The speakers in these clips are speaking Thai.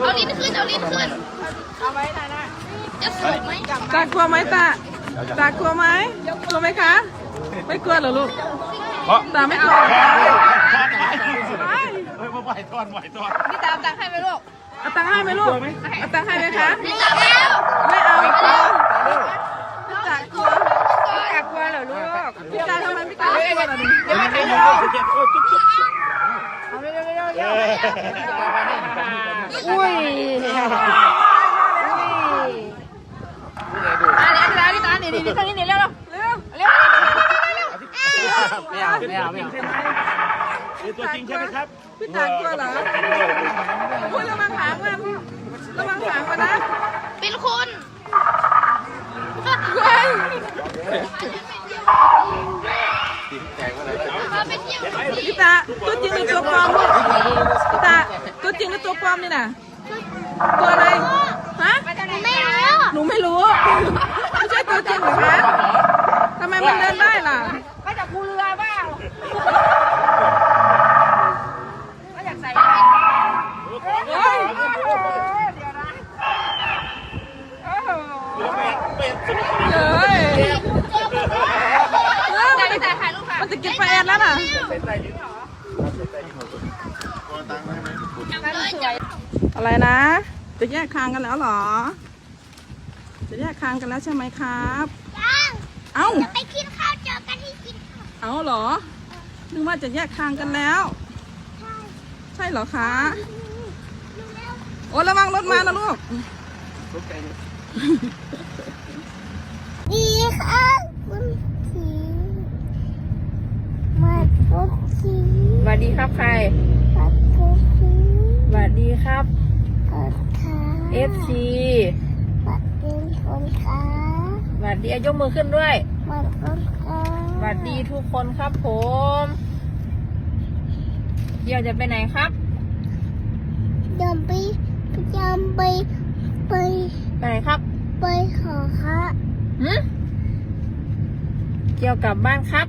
เอาลิ้นขึ้น เอาลิ้นขึ้น เอาไว้นะนะจะสุกไหมตากลัวไหมตาตากลัวไหมกลัวไหมคะ ไม่กลัวเหรอลูกเพราะตาไม่กลัวทอดไหวเฮ้ยไหวทอดไหวทอดพี่ตามตังค์ให้ไหมลูกเอาตังค์ให้ไหมลูกเอาตังค์ให้ไหมคะไม่จับแล้วไม่เอาไม่กลัวพี่ตากลัวพี่ตากลัวเหรอลูกพี่ตาทำไมไม่กลัวกลัวเหรอดิเดี๋ยวไม่เฮ้ได้ยลูกจุ๊บจุ๊บเอาเร็วเร็วเร็วเอเร็วออุ้ยอะเดี๋ยวเดี๋ยวพี่ตาหนีหนีทางนี้หนีเร็วเร็วเร็วเร็วไม่เอาไม่เอาไม่เอาคือตัวจริงใช่ไหมครับพี่ตากลัวเหรอพูดระวังหางมันระวังหางมันนะเป็นคนเฮ้ย พาไปเที่ตาตัวจริงหรือตัวปลอมลูกพี่ตาตัวจริงหรือตัวปลอมนี่น่ะตัวอะไรฮะไม่รู้หนูไม่รู้ไม่ใช่ตัวจริงเหรอคะทำไมมันเดินได้ล่ะมาจากภูเรือบ้ามาจากใส่เฮ้ยเดี๋ยวนะโอ้โหเฮ้ยเออมันจะ แต่ถ่ายรูปค่ะ มันจะ กินปลาแอนแล้วน่ะอะไรนะ จะแยกทางกันแล้วเหรอ จะแยกทางกันแล้วใช่ไหมครับยังเอ้าไปกินข้าวเจอกันที่กินข้าวเอาเหรอนึกว่าจะแยกทางกันแล้ว ใช่เหรอคะโอ้ระวังรถมานะลูกดีค่ะคุณผีมาทุกที สวัสดีครับใครมาทุกทีสวัสดีครับกดขา FC มาเป็นคนขาสวัสดีอะยกมือขึ้นด้วยมาคนขาสวัสดีทุกคนครับผมเดี๋ยวจะไปไหนครับยอมไปยอมไปไปไปไหนครับ ไปขอค่ะหืมเกี่ยวกับบ้านครับ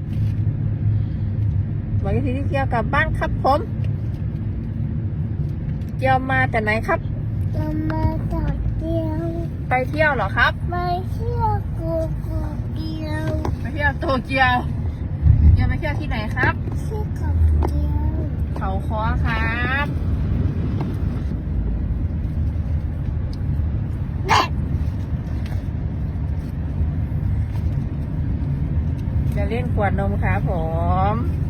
บอกอีกทีที่เกี่ยวกับบ้านครับผมเกี่ยวมาแต่ไหนครับยอมมาจอดเดียวไปเที่ยวเหรอครับ ไปเที่ยวกูกูเดียวไปเที่ยวโตเกียวเกี่ยวไปเที่ยวที่ไหนครับเที่ยวกับเดียวเขาคอครับจะเล่นขวดนมครับผม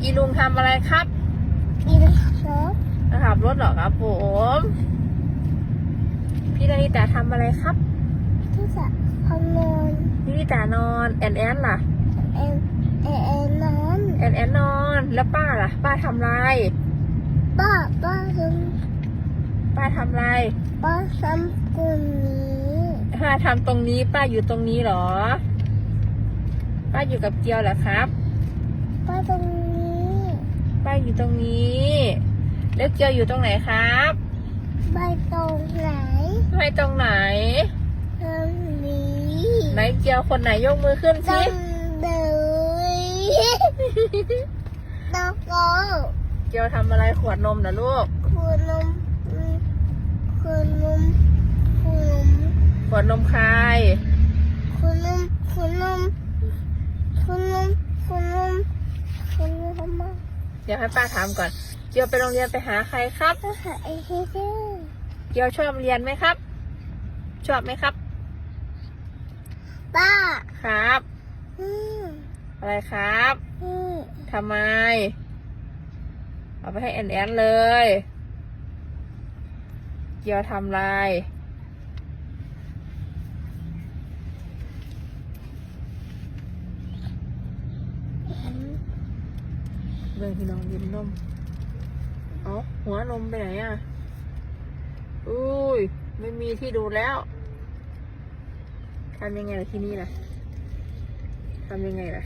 อีลุงทำอะไรครับกินครบขับรถเหรอครับผม พี่นาริตาทำอะไรครับที่จะขโมยพี่นาริตานอนแอนแอนล่ะเอ็นเอ็นเอ็นนอนแอนแอนนอนแล้วป้าล่ะ ป้าทำอะไรป้าป้าทป้าทำอะไรำป้าทำกุนนี้ป้าทำตรงนี้ป้าอยู่ตรงนี้เหรอ ป้าอยู่กับเกียวเหรอครับป้าตรงนี้ ป้าอยู่ตรงนี้แล้วเกียวอยู่ตรงไหนครับใบตรงไหนไม่ตรงไหนตรงนี้ไหนเกียวคนไหนยกมือขึ้นตรสิงเลยตะโกเกียวทำอะไรขวดนมนะลูกคุณนมคุณนมคุณนมขวดนมใครคุณนมคุณนมคุณนมคุณนมคุณนมทำไม เดี๋ยวให้ป้าถามก่อน เกียวไปโรงเรียนไปหาใครครับ ก็หาไอ้เฮ้ยเกียวชอบเรียนไหมครับ ชอบไหมครับ ป้าครับ อืมอะไรครับอืมทำไม เอาไปให้แอนแอนเลย เกียวทำอะไร เบิ่งพี่น้องยิ้มนมเอาหัวนมไปไหนอะอุ้ย ไม่มีที่ดูแล้วทำยังไงล่ะที่นี่ล่ะทำยังไงล่ะ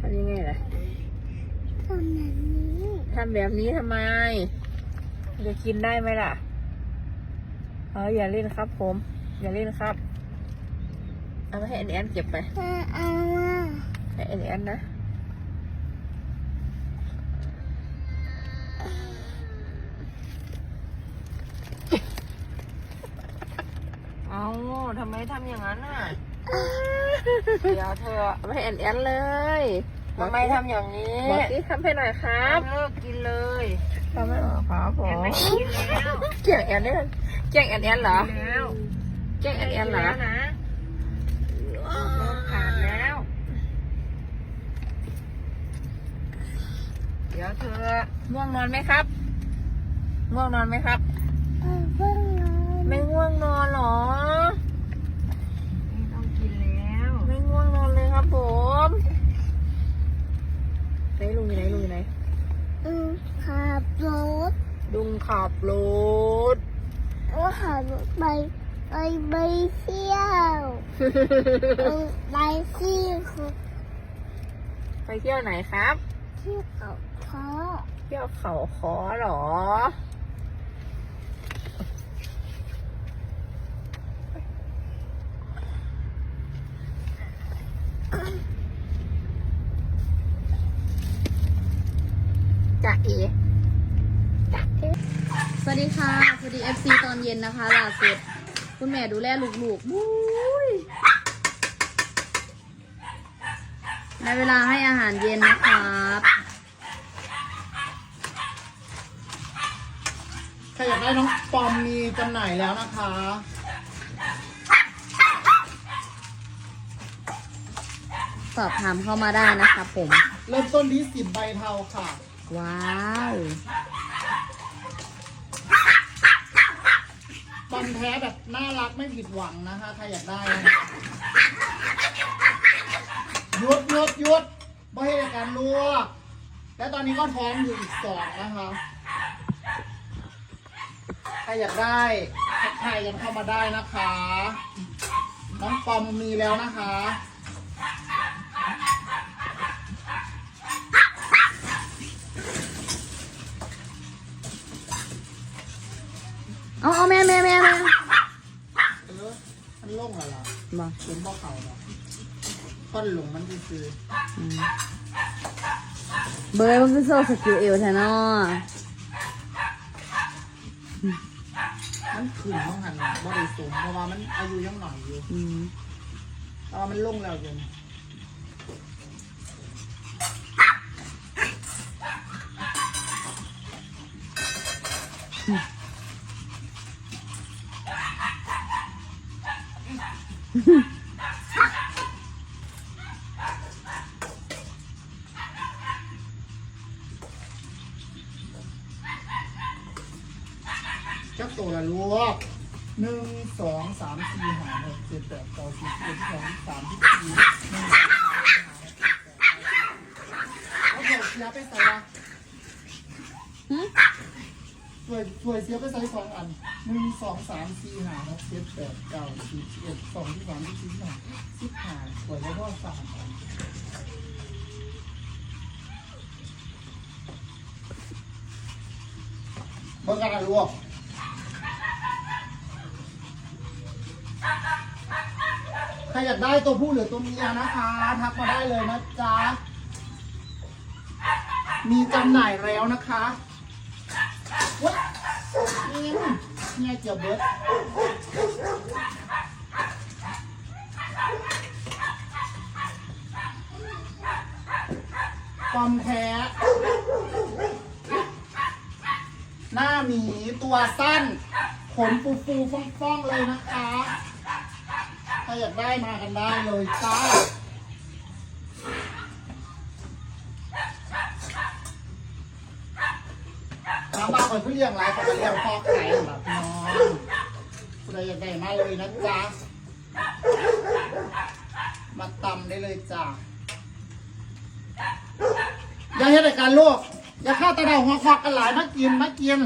ทำยังไงล่ะทำแบบนี้ทำแบบนี้ทำไม จะกินได้ไหมล่ะ เอออย่าเล่นครับผม อย่าเล่นครับ เอาไปให้แอนแอนเก็บไปป้าเอาอะให้แอนแอนนะ ทำไมทำอย่างนั้นอะ เดี๋ยวเธอไม่แอนแอนเลยทำไมทำอย่างนี้บอกสิทำให้หน่อยครับเลิกกินเลยทำให้หน่อยครับผมไม่กินแล้วเกี่ยงแอนได้เกี่ยงแอนแอนเหรอแล้วเกี่ยงแอนแอนเหรอนะขาดแล้ว เดี๋ยวเธอง่วงนอนไหมครับง่วงนอนไหมครับเพิ่งนอนไม่ง่วงนอนเหรอ ไม่ต้องกินแล้ว ไม่ง่วงนอนเลย ครับผมไหนลุงอยู่ไหนลุงอยู่ไหนอืมขับรถลุงขับรถว่าขับรถไปไปไปเที่ยวเออไปที่คือไปเที่ยวไหนครับที่เขาเขาเที่ยวเขาคอเหรอ จะเอ๋จะเอ๋สวัสดีค่ะสวัสดี FC ตอนเย็นนะคะล่าสุดคุณแม่ดูแลลูกๆบุ้ยในเวลาให้อาหารเย็นนะครับใครอยากได้น้องปอมมีจำหน่ายแล้วนะคะ สอบถามเข้ามาได้นะคะผม เริ่มต้นที่สิบใบเทาค่ะ ว้าวปอมแท้แบบน่ารักไม่ผิดหวังนะคะ ใครอยากได้นะหยุดหยุดหยุดไม่ให้การลวก และตอนนี้ก็ท้องอยู่อีกสองนะคะ ใครอยากได้ทักทายกันเข้ามาได้นะคะ น้องปอมมีแล้วนะคะ เอาเอาแม่แม่แม่แม่เออมันล่งเหรอล่ะมาเป็นบ่อเขาเนาะก้อนหลงมันคืออืมเบอร์มันคือโซ่สกิลเอลแทนอมันขึ้นต้องหันบ่ได้สูงเพราะว่ามันอายุยังหน่อยอยู่อืมแต่ว่ามันลงแล้วยัง จับตัวละลวกหนึ่งสองสามสี่ห้าหกเจ็ดแปดเก้าสิบเอ็ดสองสามสิบสี่หนึ่งสองสามสี่ห้าหกเจ็ดแปดเก้าสิบแล้วเดี๋ยวเสียไปใส่ละ สวยสวยเสียไปใส่สองอันหนึ่งสองสามสี่ห้าหกเจ็ดแปดเก้าสิบสิบเอ็ดสองที่สามที่สี่ที่ห้าสิบห้าสวยแล้วก็สามอันเบิ่งกันนะลวกใครอยากได้ตัวผู้หรือตัวเมียนะคะ ทักมาได้เลยนะจ๊ะ มีจำหน่ายแล้วนะคะ ว้าเนี่ยเจียวเบิดปอมแท้หน้าหมีตัวสั้น ขนฟูฟูๆฟ่องๆเลยนะคะ ถ้าอยากได้มากันได้เลยจ้า น้าคนผู้เลี้ยงหลายคนก็เลี้ยงพ่อไข่แบบน้องคุณใดอยากได้มาเลยนะจ๊ะ มาตำได้เลยจ้าอย่าให้รายการโลกอย่าฆ่าตาเดาหัวควักกันหลายมากินมากิน